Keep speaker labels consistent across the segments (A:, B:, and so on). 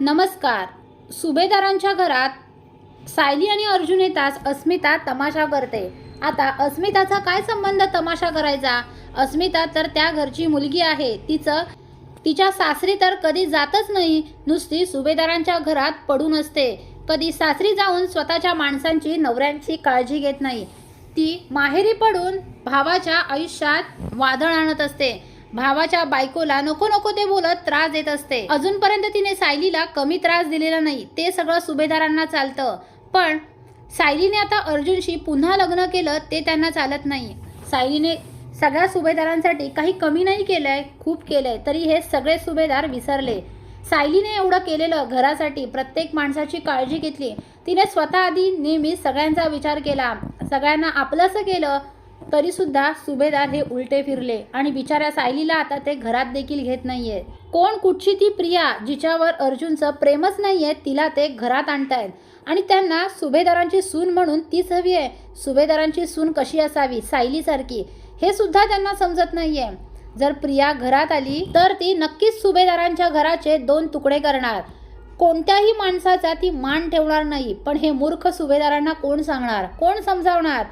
A: नमस्कार. सुभेदारांच्या घरात सायली आणि अर्जुन येताच अस्मिता तमाशा करते. आता अस्मिताचा काय संबंध तमाशा करायचा? अस्मिता तर त्या घरची मुलगी आहे. तिचं तिच्या सासरी तर कधी जातच नाही. नुसती सुभेदारांच्या घरात पडून असते. कधी सासरी जाऊन स्वतःच्या माणसांची नवऱ्यांची काळजी घेत नाही. ती माहेरी पडून भावाच्या आयुष्यात वादळ आणत असते. भावाच्या बायकोला नको नको ते बोलत त्रास देत असते. अजूनपर्यंत तिने सायलीला कमी त्रास दिलेला नाही. ते सगळं सुभेदारांना चालतं. पण सायलीने आता अर्जुनशी पुन्हा लग्न केलं ते त्यांना चालत नाही. सायलीने सगळ्या सुभेदारांसाठी काही कमी नाही केलंय खूप केलंय तरी हे सगळे सुभेदार विसरले. सायलीने एवढं केलेलं घरासाठी प्रत्येक माणसाची काळजी घेतली. तिने स्वतः आधी नेहमी सगळ्यांचा विचार केला. सगळ्यांना आपलंसं केलं. तरीसुद्धा सुभेदार हे उलटे फिरले आणि बिचाऱ्या सायलीला आता ते घरात देखील घेत नाहीये कोण कुठची ती प्रिया जिच्यावर अर्जुनचं प्रेमच नाहीये तिला ते घरात आणतायत. आणि त्यांना सुभेदारांची सून म्हणून तीच हवी आहे. सुभेदारांची सून कशी असावी? सायलीसारखी. हे सुद्धा त्यांना समजत नाहीये. जर प्रिया घरात आली तर ती नक्कीच सुभेदारांच्या घराचे दोन तुकडे करणार. कोणत्याही माणसाचा ती मान ठेवणार नाही. पण हे मूर्ख सुभेदारांना कोण सांगणार? कोण समजावणार?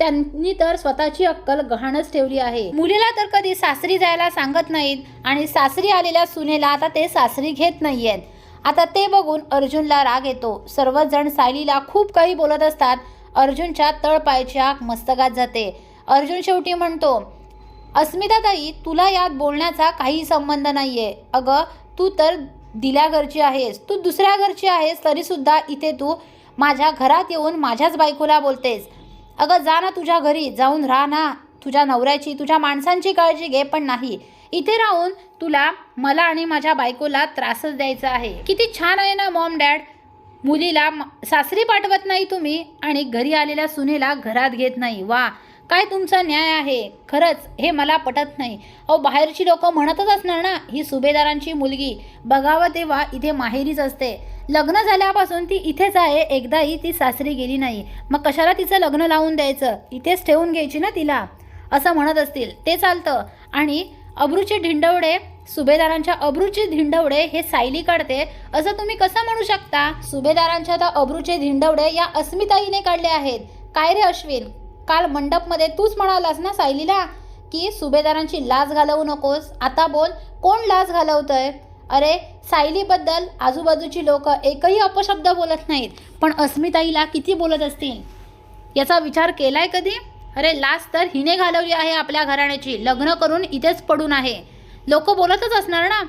A: त्यांनी तर स्वतःची अक्कल गहाणच ठेवली आहे. मुलीला तर कधी सासरी जायला सांगत नाहीत आणि सासरी आलेल्या सुनेला आता ते सासरी घेत नाहीयेत. आता ते बघून अर्जुनला राग येतो. सर्वजण सायलीला खूप काही बोलत असतात. अर्जुनच्या तळपायच्या मस्तकात जाते. अर्जुन शेवटी म्हणतो अस्मिताताई तुला यात बोलण्याचा काही संबंध नाहीये. अगं तू तर दिल्या घरची आहेस. तू दुसऱ्या घरची आहेस तरीसुद्धा इथे तू माझ्या घरात येऊन माझ्याच बायकोला बोलतेस. अगं जा ना तुझ्या घरी जाऊन राहा ना. तुझ्या नवऱ्याची तुझ्या माणसांची काळजी घे पण नाही. इथे राहून तुला मला आणि माझ्या बायकोला त्रासच द्यायचा आहे. किती छान आहे ना मॉम डॅड. मुलीला सासरी पाठवत नाही तुम्ही आणि घरी आलेल्या सुनेला घरात घेत नाही. वा काय तुमचा न्याय आहे. खरंच हे मला पटत नाही. अहो बाहेरची लोक म्हणतच असणार ना ही सुभेदारांची मुलगी. बघावं तेव्हा इथे माहेरीच असते. लग्न झाल्यापासून ती इथेच आहे एकदाही ती सासरी गेली नाही. मग कशाला तिचं लग्न लावून द्यायचं? इथेच ठेवून घ्यायची ना तिला? असं म्हणत असतील. ते चालतं. आणि अब्रूचे ढिंडवडे सुभेदारांच्या अब्रूचे धिंडवडे हे सायली काढते. असं तुम्ही कसं म्हणू शकता? सुभेदारांच्या त्या अब्रूचे धिंडवडे या अस्मिताईने काढले आहेत. काय रे अश्विन? काल मंडपमध्ये तूच म्हणालास ना सायलीला? की सुभेदारांची लाज घालवू नकोस? आता बोल कोण लाज घालवतंय? अरे सायलीबद्दल आजूबाजूची लोक एकही अपशब्द बोलत नाहीत पण अस्मिताईला किती बोलत असतील? याचा विचार केलाय कधी? अरे लास्ट तर हिने घालवली आहे आपल्या घराण्याची लग्न करून इथेच पडून आहे. लोक बोलतच असणार ना?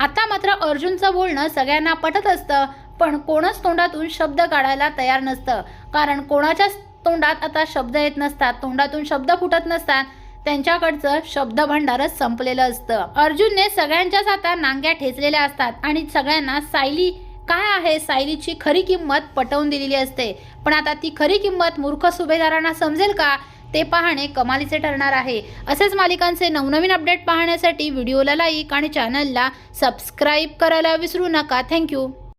A: आता मात्र अर्जुनचं बोलणं सगळ्यांना पटत असतं पण कोणच तोंडातून शब्द काढायला तयार नसतं. कारण कोणाच्याच तोंडात आता शब्द येत नसतात तोंडातून शब्द फुटत नसतात त्यांच्याकडचं शब्दभांडारच संपलेलं असतं. अर्जुनने सगळ्यांच्याच आता नांग्या ठेचलेल्या असतात आणि सगळ्यांना सायली काय आहे सायलीची खरी किंमत पटवून दिलेली असते. पण आता ती खरी किंमत मूर्ख सुभेदारांना समजेल का? ते पाहणे कमालीचे ठरणार आहे. असेच मालिकांचे नवनवीन अपडेट पाहण्यासाठी व्हिडिओला लाईक आणि चॅनलला सबस्क्राईब करायला विसरू नका. थँक्यू